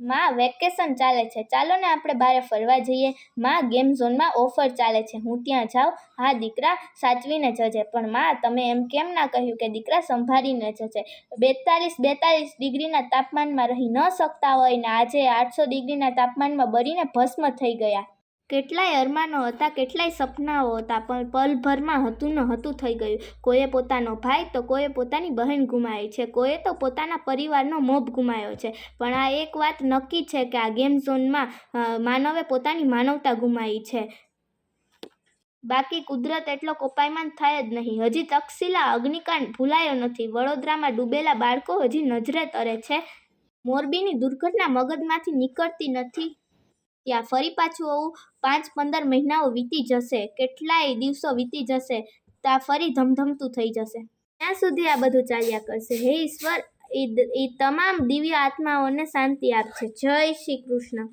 માં વેકેશન ચાલે છે. ચાલો ને આપણે બહાર ફરવા જઈએ. માં ગેમ ઝોનમાં ઓફર ચાલે છે. હું ત્યાં જાઉં, હા દીકરા સાચવીને જજે. પણ માં, તમે એમ કેમ ના કહ્યું કે દીકરા સંભાળીને જજે? બેતાલીસ બેતાલીસ ડિગ્રીના તાપમાનમાં રહી ન શકતા હોય ને આજે આઠસો ડિગ્રીના તાપમાનમાં બળીને ભસ્મ થઈ ગયા. કેટલાય અરમાનો હતા, કેટલાય સપનાઓ હતા, પણ પલભરમાં હતું ન હતું થઈ ગયું. કોઈએ પોતાનો ભાઈ તો કોઈએ પોતાની બહેન ગુમાવી છે, કોઈએ તો પોતાના પરિવારનો મોભ ગુમાયો છે. પણ આ એક વાત નક્કી છે કે આ ગેમ ઝોનમાં માનવે પોતાની માનવતા ગુમાવી છે. બાકી કુદરત એટલો કોપાયમાન થાય જ નહીં. હજી તક્ષશિલા અગ્નિકાંડ ભૂલાયો નથી. વડોદરામાં ડૂબેલા બાળકો હજી નજરે તરે છે. મોરબીની દુર્ઘટના મગજમાંથી નીકળતી નથી. ત્યાં ફરી પાછું આવું પાંચ પંદર મહિનાઓ વીતી જશે, કેટલાય દિવસો વીતી જશે, ત્યાં ફરી ધમધમતું થઈ જશે. ત્યાં સુધી આ બધું ચાલ્યા કરશે. હે ઈશ્વર એ તમામ દિવ્ય આત્માઓને શાંતિ આપશે જય શ્રી કૃષ્ણ.